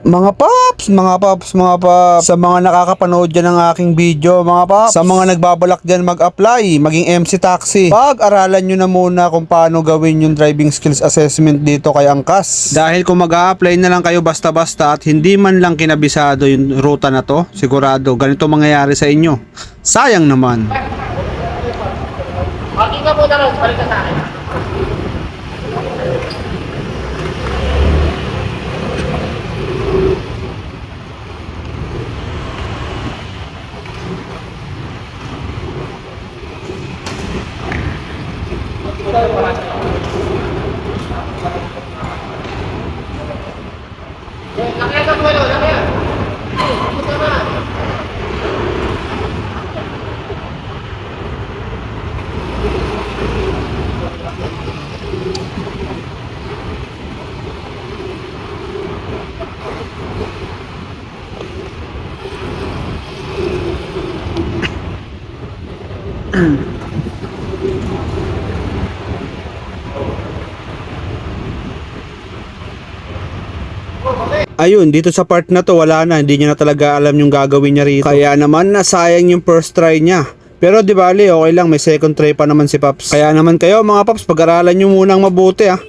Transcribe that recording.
Mga paps, mga paps, mga paps, sa mga nakakapanood dyan ng aking video, mga paps, sa mga nagbabalak dyan mag-apply, maging MC Taxi, pag-aralan nyo na muna kung paano gawin yung driving skills assessment dito kay Angkas. Dahil kung mag-a-apply na lang kayo basta-basta at hindi man lang kinabisado yung ruta na to, sigurado ganito mangyayari sa inyo. Sayang naman. Parking ka muna ron, balik sa akin. Mm-hmm. Ayun, dito sa part na to wala na, hindi niya na talaga alam yung gagawin niya rito. Kaya naman nasayang yung first try niya. Pero di bali, okay lang, may second try pa naman si Paps. Kaya naman kayo mga Paps, pag-aralan nyo munang mabuti ah.